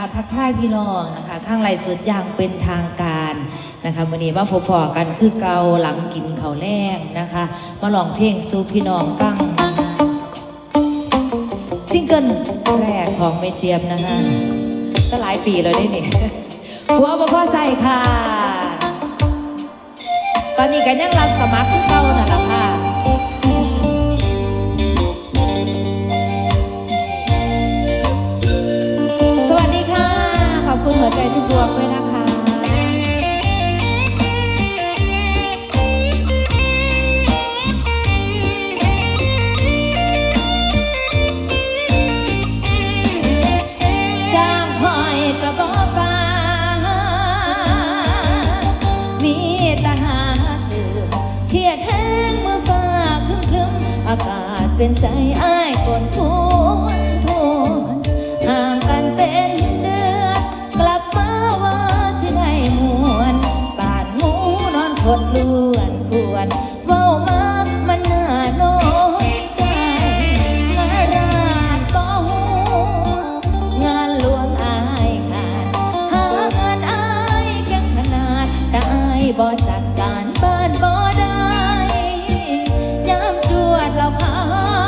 นะคะทักทายพี่น้องนะคะทางไลฟ์สดอย่างเป็นทางการนะคะวันนี้มาพบพอกันคือเกาหลังกินข้าวแรงนะคะ มาลองเพลงสู่พี่น้องฟังซิงเกิลแรกของเมเจียมนะคะก็หลายปีแล้วได้เนี่ยผัวบ่พ่อใส่ค่ะ ตอนนี้ก็ยังรับสมัครเก่านั่นแหละ ใจทุกดวงด้วยนะคะ จ้างคอยกระบอกฟ้า มีแตาหาตื่นเครียดแห้งเมื่อฟ้าครึ้มครึมอากาศเป็นใจอ้ายคนท ล้วนควรเว้ามามันน่าโน้อยใจงานราดก็หัวงานหลวงอายขาดหางานอายแก่งขนาดต่อายบ่จัดการบ้านบ่ได้ยามจวดเราขา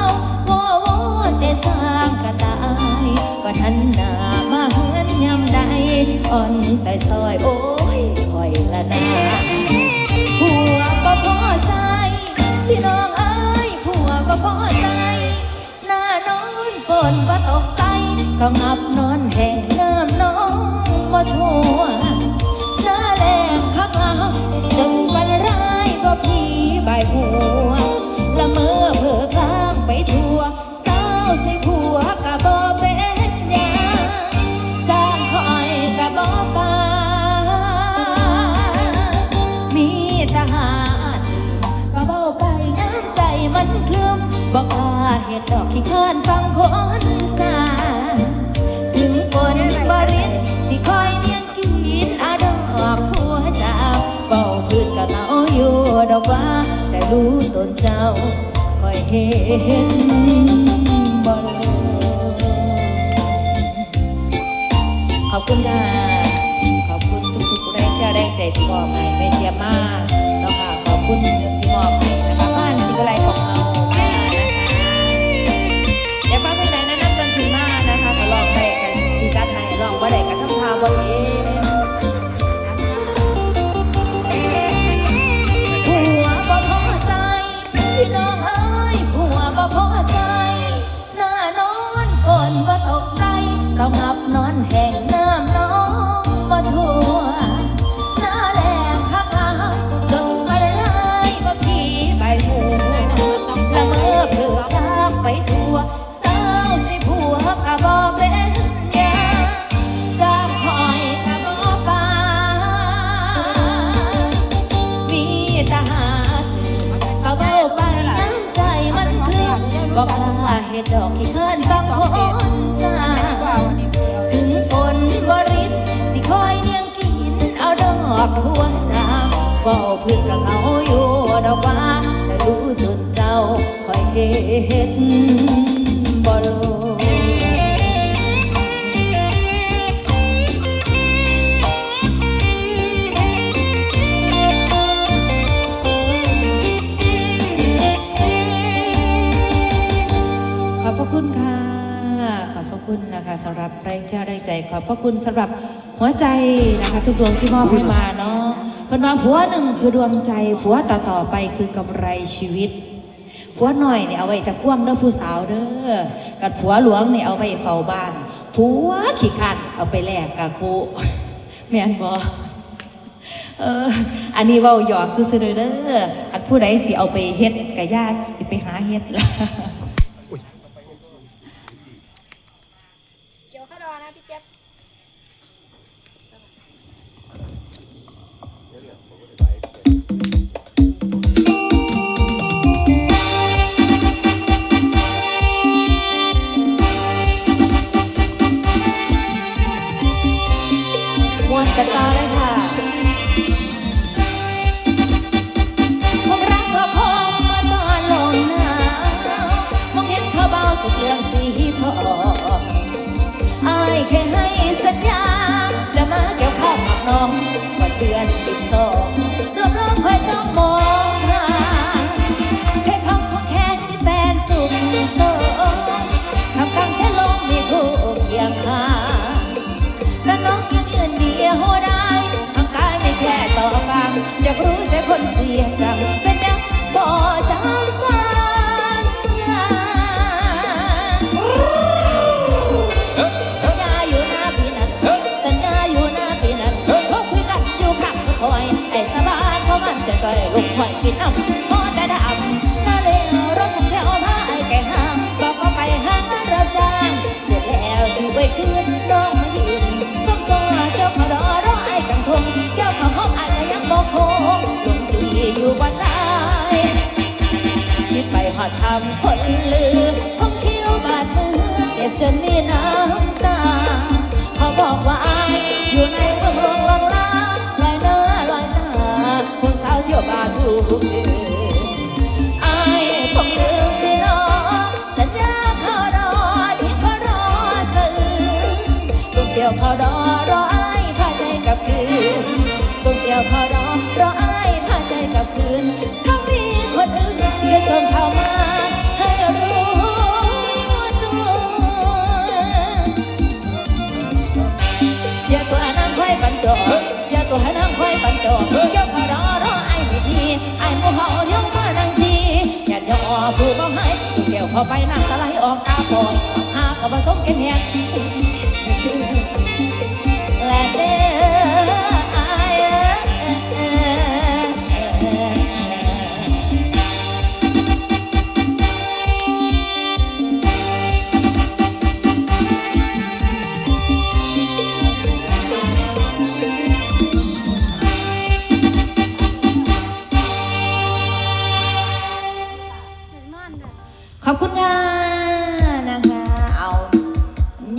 ววอวอแต่สร้างกระตายก็ทันหน้ามาเฮือนยามใดอ่อนใจซอยโอ้ยคอยละนา ใจก็งับนอนแห่งน้ำน้องมาทั่วหน้าแรงคักเอาจนวันร้ายก็พีใบหัวละเมอเพื่อกลางไปทั่วเศร้าใส่ผัวกะบ่เป็นหยังจ้างคอยกะบ่ปามีทหารก็เบาไปน้ำใจมันเคลื่อมบอกว่าเหตุดอกขี้ข้านฟังคน รู้ตัวเจ้าคอยเห็นบ่ลขอบคุณค่ะ ขอบคุณทุกๆแรงเชื่อแรงใจที่มอบให้แม่เจียมากแล้วค่ะขอบคุณที่มอบให้ ไปทั่วเศร้าสิผัวกะบอเป็นหยังจากคอยกะบอปามีทหารเขาเบาไปน้ำใจมันคลื่อนบอกว่าเหตุดอกขี้ข้านต้องคนสาถึงฝนบริษสิคอยเนียงกินเอาดอกหัวสาวเบาพื้นกับเขาอยู่ดอกว่า เห็นบ่ลงขอบพระคุณค่ะ ขอบพระคุณนะคะสำหรับแรงเชื่อแรงใจ ขอบพระคุณสำหรับหัวใจนะคะ ทุกดวงที่มอบให้มาเนาะเพิ่นว่าผัวหนึ่งคือดวงใจผัวต่อต่อๆไปคือกำไรชีวิต ผัวหน่อยเนี่ยเอาไว้จะกว้างเด้อผู้สาวเด้อกับผัวหลวงเนี่ยเอาไว้เฝ้าบ้านผัวขี้ขันเอาไปแลกกับครูแม่นบอเออ อันนี้ว่าหยอกซื่อเด้ออันผู้ใดสิเอาไปเฮ็ดกะญาติสิไปหาเฮ็ดล่ะ กันต่อยค่ะผมรักเราพงมาตอนลงนาวมองเห็นเธอเบาสุดเรื่องสีทองอาแค่ให้สัญญา จะมาเกี่ยวข้องกัน้องว่าเดือนติดสองรอบๆคอยต้องมอง รู้ใจ อทำคนลือคงคิ้วบาดมือเจ็บจนมีน้ำตา เขาบอกว่าอายอยู่ในเมืองหลวงลังลาลอยเนื้อลอยตาคนสาวเที่ยวบานทุกเดือนอายคงลืมสิรอสัญญาเขารอที่เขารอตื่นตุ้งเกี่ยวพอรอรออายพาใจกับคืนตุ้งเกี่ยวพอรอรออ้ายพาใจกับพื้น ตัวให้นั่งคอยปันโตเกี่ยวพอรอรอไอ้ไม่ดีไอ้มูเห่าเลี้ยงมาดังทีอย่าย่อผู้บ่ให้เกี่ยวพอไปน้ำตะไหลออกตาปอดหากับผสมกันแหง